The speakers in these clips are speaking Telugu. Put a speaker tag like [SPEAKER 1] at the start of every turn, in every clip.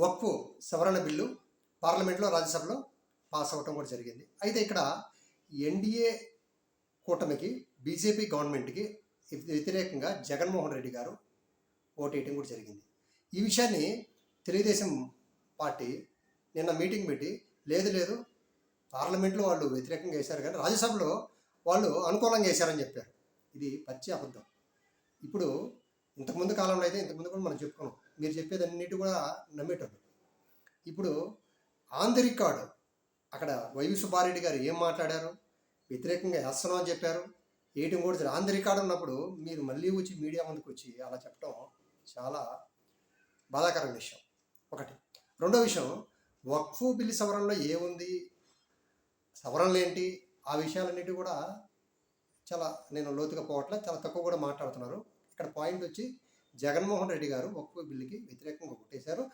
[SPEAKER 1] వక్ఫ్ సవరణ బిల్లు పార్లమెంట్లో రాజ్యసభలో పాస్ అవ్వటం కూడా జరిగింది. అయితే ఇక్కడ ఎన్డీఏ కూటమికి బీజేపీ గవర్నమెంట్కి వ్యతిరేకంగా జగన్మోహన్ రెడ్డి గారు ఓటేయటం కూడా జరిగింది. ఈ విషయాన్ని తెలుగుదేశం పార్టీ నిన్న మీటింగ్ పెట్టి లేదు లేదు పార్లమెంట్లో వాళ్ళు వ్యతిరేకంగా వేశారు కానీ రాజ్యసభలో వాళ్ళు అనుకూలంగా వేశారని చెప్పారు. ఇది పచ్చి అబద్ధం. ఇప్పుడు ఇంతకుముందు కాలంలో అయితే ఇంతకుముందు కూడా మనం చెప్పుకున్నాం. మీరు చెప్పేది అన్నిటి కూడా నమ్మేటోళ్ళు. ఇప్పుడు ఆన్ ది రికార్డు అక్కడ వైవి సుబ్బారెడ్డి గారు ఏం మాట్లాడారు? వ్యతిరేకంగా వేస్తున్నాం అని చెప్పారు. ఏయటం కూడా ఆన్ ది రికార్డు ఉన్నప్పుడు మీరు మళ్ళీ వచ్చి మీడియా ముందుకు వచ్చి అలా చెప్పడం చాలా బాధాకరమైన విషయం. ఒకటి. రెండో విషయం వక్ఫ్ బిల్లు సవరణలో ఏముంది? సవరణలు ఏంటి? ఆ విషయాలన్నిటి కూడా చాలా నేను లోతుగా పోవట్లే చాలా తక్కువ కూడా మాట్లాడుతున్నారు. ఇక్కడ పాయింట్ వచ్చి జగన్మోహన్ రెడ్డి గారు ఒక్క బిల్లుకి వ్యతిరేకంగా కొట్టేశారు.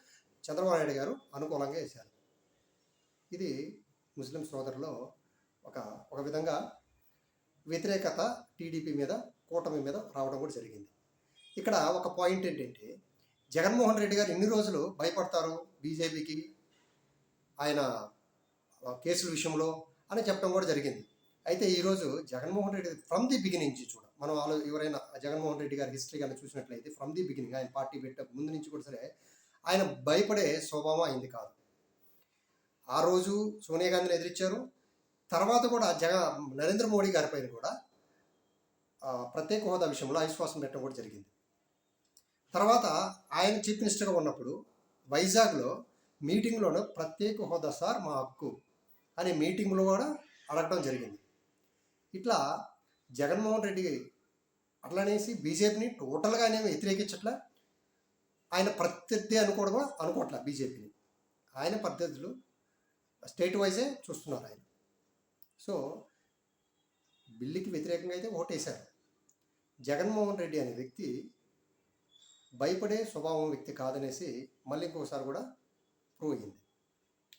[SPEAKER 1] చంద్రబాబు నాయుడు గారు అనుకూలంగా వేశారు. ఇది ముస్లిం సోదరులో ఒక ఒక విధంగా వ్యతిరేకత టీడీపీ మీద కూటమి మీద రావడం కూడా జరిగింది. ఇక్కడ ఒక పాయింట్ ఏంటంటే జగన్మోహన్ రెడ్డి గారు ఎన్ని రోజులు భయపడతారు బీజేపీకి ఆయన కేసుల విషయంలో అని చెప్పడం కూడా జరిగింది. అయితే ఈరోజు Jaganmohan Reddy from the beginning చూడండి. మనం వాళ్ళు ఎవరైనా జగన్మోహన్ రెడ్డి గారి హిస్టరీ కానీ చూసినట్లయితే ఫ్రమ్ ది బిగినింగ్ ఆయన పార్టీ పెట్టక ముందు నుంచి కూడా సరే ఆయన భయపడే స్వభావం అయింది కాదు. ఆ రోజు సోనియా గాంధీని ఎదిరించారు. తర్వాత కూడా జగ నరేంద్ర మోడీ గారి పైన కూడా ప్రత్యేక హోదా విషయంలో అవిశ్వాసం పెట్టడం కూడా జరిగింది. తర్వాత ఆయన చీఫ్ మినిస్టర్గా ఉన్నప్పుడు వైజాగ్లో మీటింగ్లోనే ప్రత్యేక హోదా సార్ మా హక్కు అనే మీటింగ్లో కూడా అడగడం జరిగింది. ఇట్లా జగన్మోహన్ రెడ్డి అట్లనేసి బీజేపీని టోటల్గా ఆయన వ్యతిరేకించట్లా? ఆయన ప్రత్యర్థి అనుకోవడం కూడా అనుకోవట్లే బీజేపీని. ఆయన పద్ధతులు స్టేట్ వైజే చూస్తున్నారు ఆయన. సో బిల్లుకి వ్యతిరేకంగా అయితే ఓటేశారు. జగన్మోహన్ రెడ్డి అనే వ్యక్తి భయపడే స్వభావం వ్యక్తి కాదనేసి మళ్ళీ ఇంకొకసారి కూడా ప్రూవ్ అయింది